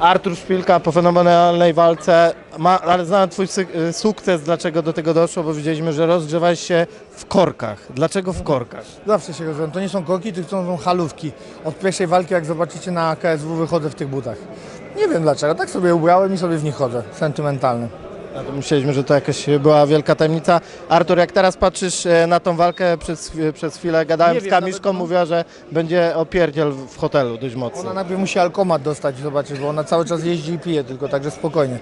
Artur Szpilka po fenomenalnej walce, ma, ale znałem twój y, sukces, dlaczego do tego doszło, bo widzieliśmy, że rozgrzewałeś się w korkach. Dlaczego w korkach? Zawsze się rozumiem. To nie są korki, tylko są halówki. Od pierwszej walki, jak zobaczycie na KSW, wychodzę w tych butach. Nie wiem dlaczego, tak sobie ubrałem i sobie w nich chodzę. Sentymentalny. No myśleliśmy, że to jakaś była wielka tajemnica. Artur, jak teraz patrzysz e, na tą walkę, przez, przez chwilę gadałem Nie z wiem, Kamiszką, nawet- mówiła, że będzie opierdziel w hotelu dość mocny. Ona najpierw musi alkomat dostać, zobaczyć, bo ona cały czas jeździ i pije, tylko także spokojnie.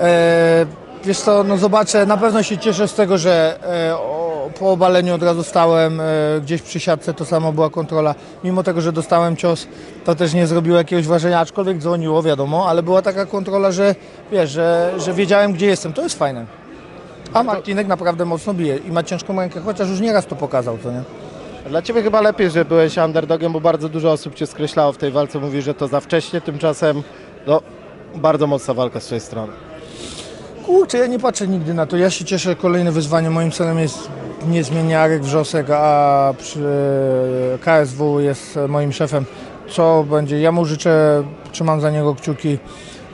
E, wiesz co, no zobaczę, na pewno się cieszę z tego, że e, o, po obaleniu od razu stałem e, gdzieś przy siatce, to samo była kontrola. Mimo tego, że dostałem cios, to też nie zrobiło jakiegoś wrażenia, aczkolwiek dzwoniło, wiadomo, ale była taka kontrola, że wiesz, że, że wiedziałem, gdzie jestem. To jest fajne. A Martinek naprawdę mocno bije i ma ciężką rękę, chociaż już nieraz to pokazał, co nie? Dla Ciebie chyba lepiej, że byłeś underdogiem, bo bardzo dużo osób Cię skreślało w tej walce, mówi, że to za wcześnie, tymczasem no, bardzo mocna walka z Twojej strony. Kurczę, ja nie patrzę nigdy na to. Ja się cieszę, kolejne wyzwanie. Moim celem jest niezmiennie Arek Wrzosek, a przy KSW jest moim szefem. Co będzie? Ja mu życzę, trzymam za niego kciuki.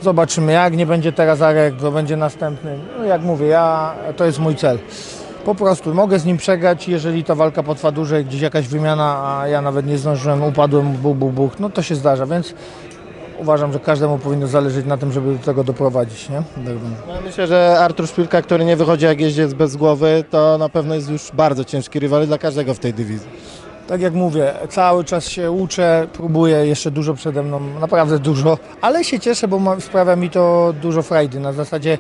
Zobaczymy, jak nie będzie teraz Arek, to będzie następny. No jak mówię, ja, to jest mój cel. Po prostu mogę z nim przegrać, jeżeli ta walka potrwa dłużej, gdzieś jakaś wymiana, a ja nawet nie zdążyłem, upadłem, buch, buch, buch, no to się zdarza, więc uważam, że każdemu powinno zależeć na tym, żeby do tego doprowadzić, nie? No, myślę, że Artur Szpilka, który nie wychodzi jak jeździec bez głowy, to na pewno jest już bardzo ciężki rywal dla każdego w tej dywizji. Tak jak mówię, cały czas się uczę, próbuję, jeszcze dużo przede mną, naprawdę dużo, ale się cieszę, bo ma, sprawia mi to dużo frajdy. Na zasadzie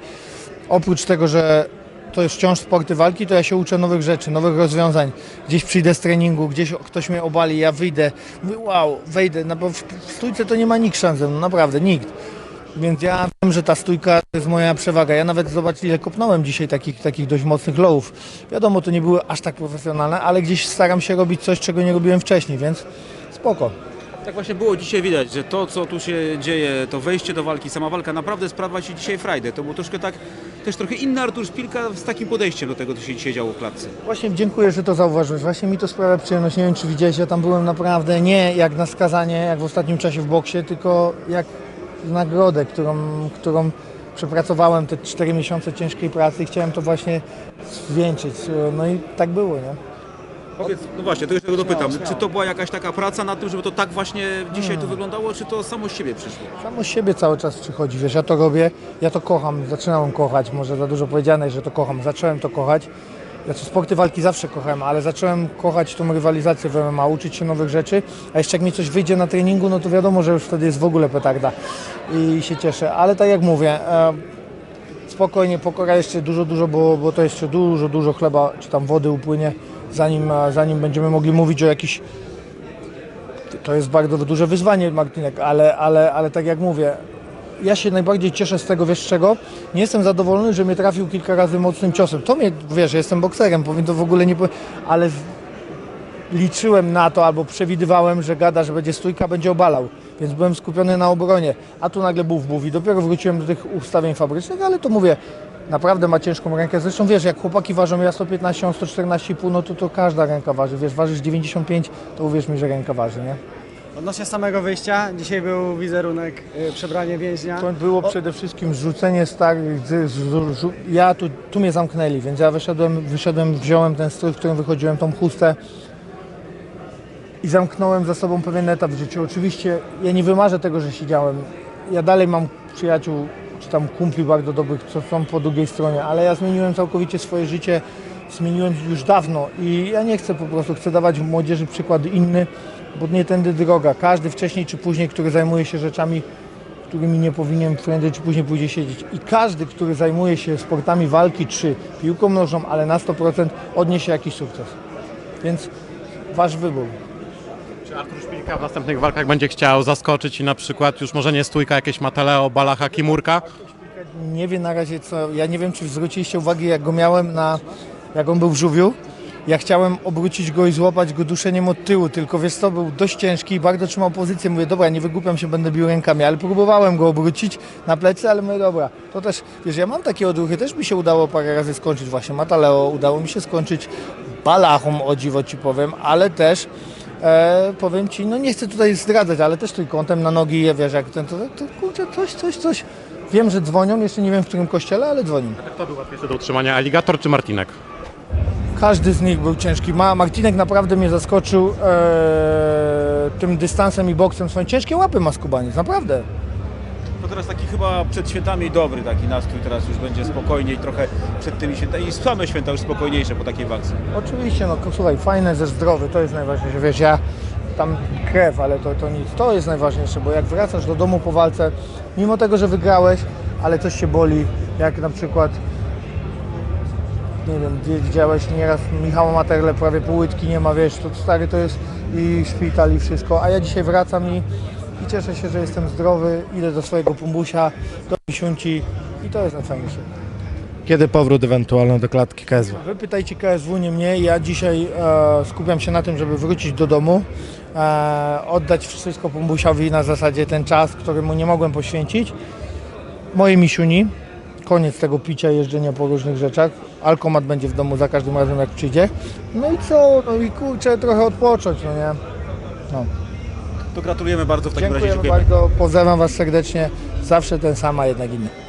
oprócz tego, że to jest wciąż sporty walki, to ja się uczę nowych rzeczy, nowych rozwiązań. Gdzieś przyjdę z treningu, gdzieś ktoś mnie obali, ja wyjdę, mówię wow, wejdę, no bo w stójce to nie ma nikt szans mną, naprawdę nikt. Więc ja wiem, że ta stójka to jest moja przewaga. Ja nawet zobacz ile kopnąłem dzisiaj takich, takich dość mocnych lowów. Wiadomo, to nie były aż tak profesjonalne, ale gdzieś staram się robić coś, czego nie robiłem wcześniej, więc spoko. Tak właśnie było dzisiaj widać, że to co tu się dzieje, to wejście do walki, sama walka naprawdę sprawia się dzisiaj frajdę. To był troszkę tak, też trochę inny Artur Szpilka z takim podejściem do tego, co się dzisiaj działo w klatce. Właśnie dziękuję, że to zauważyłeś. Właśnie mi to sprawia przyjemność. Nie wiem, czy widziałeś, ja tam byłem naprawdę nie jak na skazanie, jak w ostatnim czasie w boksie, tylko jak nagrodę, którą, którą przepracowałem te 4 miesiące ciężkiej pracy i chciałem to właśnie zwieńczyć. No i tak było, nie? Powiedz, no właśnie, to jeszcze tego dopytam. Czy to była jakaś taka praca nad tym, żeby to tak właśnie dzisiaj tu wyglądało, czy to samo z siebie przyszło? Samo z siebie cały czas przychodzi, wiesz, ja to robię, ja to kocham, zaczynałem kochać, może za dużo powiedziane, że to kocham, zacząłem to kochać. Znaczy sporty walki zawsze kochałem, ale zacząłem kochać tą rywalizację w MMA, uczyć się nowych rzeczy, a jeszcze jak mi coś wyjdzie na treningu, no to wiadomo, że już wtedy jest w ogóle petarda i się cieszę, ale tak jak mówię, spokojnie, pokora jeszcze dużo, dużo, bo, bo to jeszcze dużo, dużo chleba, czy tam wody upłynie, zanim, zanim będziemy mogli mówić o jakichś to jest bardzo duże wyzwanie, Martinek, ale, ale, ale tak jak mówię, ja się najbardziej cieszę z tego, wiesz czego? Nie jestem zadowolony, że mnie trafił kilka razy mocnym ciosem. To mnie, wiesz, jestem bokserem, powiem to w ogóle nie... Ale w- liczyłem na to albo przewidywałem, że gada, że będzie stójka, będzie obalał. Więc byłem skupiony na obronie, a tu nagle buf, buf i dopiero wróciłem do tych ustawień fabrycznych, ale to mówię, naprawdę ma ciężką rękę. Zresztą wiesz, jak chłopaki ważą, ja 115, on 114,5, no to, to każda ręka waży. Wiesz, ważysz 95, to uwierz mi, że ręka waży, nie? Odnośnie samego wyjścia, dzisiaj był wizerunek, y, przebranie więźnia. To było przede wszystkim rzucenie starych, z, z, ja tu, tu mnie zamknęli, więc ja wyszedłem, wyszedłem, wziąłem ten strój, w którym wychodziłem, tą chustę i zamknąłem za sobą pewien etap w życiu. Oczywiście ja nie wymarzę tego, że siedziałem. Ja dalej mam przyjaciół, czy tam kumpli bardzo dobrych, co są po drugiej stronie, ale ja zmieniłem całkowicie swoje życie, zmieniłem już dawno i ja nie chcę po prostu, chcę dawać młodzieży przykład inny, bo nie tędy droga. Każdy wcześniej czy później, który zajmuje się rzeczami, którymi nie powinien prędzej czy później pójdzie siedzieć. I każdy, który zajmuje się sportami walki czy piłką nożną, ale na 100% odniesie jakiś sukces. Więc wasz wybór. Artur Szpilka w następnych walkach będzie chciał zaskoczyć i na przykład już może nie stójka, jakieś Mateleo, Balacha, Kimurka? Nie wiem na razie co, ja nie wiem czy zwróciliście uwagę jak go miałem na, jak on był w żółwiu. Ja chciałem obrócić go i złapać go duszeniem od tyłu, tylko wiesz co, był dość ciężki i bardzo trzymał pozycję. Mówię, dobra, nie wygłupiam się, będę bił rękami, ale próbowałem go obrócić na plecy, ale mówię, dobra, to też, wiesz, ja mam takie odruchy, też mi się udało parę razy skończyć właśnie Mataleo, udało mi się skończyć Balachą, o dziwo ci powiem, ale też e, powiem Ci, no nie chcę tutaj zdradzać, ale też trójkątem na nogi, wiesz, jak ten, to, to kurczę, coś, coś, coś. Wiem, że dzwonią, jeszcze nie wiem w którym kościele, ale dzwonią. Kto był łatwiejszy do utrzymania, Aligator czy Martinek? Każdy z nich był ciężki. Ma, Marcinek naprawdę mnie zaskoczył e, tym dystansem i boksem. Swoje ciężkie łapy ma skubaniec, naprawdę. To teraz taki chyba przed świętami dobry taki nastrój, teraz już będzie spokojniej trochę przed tymi świętami i same święta już spokojniejsze po takiej walce. Oczywiście, no słuchaj, fajne ze zdrowy, to jest najważniejsze. Wiesz, ja tam krew, ale to, to nic. To jest najważniejsze, bo jak wracasz do domu po walce, mimo tego, że wygrałeś, ale coś się boli, jak na przykład nie wiem, widziałeś nieraz Michała Materle, prawie pół łydki nie ma, wiesz, to stary to jest i szpital i wszystko, a ja dzisiaj wracam i, i cieszę się, że jestem zdrowy, idę do swojego pumbusia, do misiunci i to jest najfajniejsze. Kiedy powrót ewentualny do klatki KSW? Wy pytajcie KSW, nie mnie. Ja dzisiaj e, skupiam się na tym, żeby wrócić do domu, e, oddać wszystko Pumbusiowi na zasadzie ten czas, który mu nie mogłem poświęcić. Mojej misiuni, koniec tego picia, jeżdżenia po różnych rzeczach. Alkomat będzie w domu za każdym razem jak przyjdzie. No i co? No i kurczę, trochę odpocząć, no nie? No. To gratulujemy bardzo w takim razie. Dziękujemy bardzo, pozdrawiam Was serdecznie. Zawsze ten sam, a jednak inny.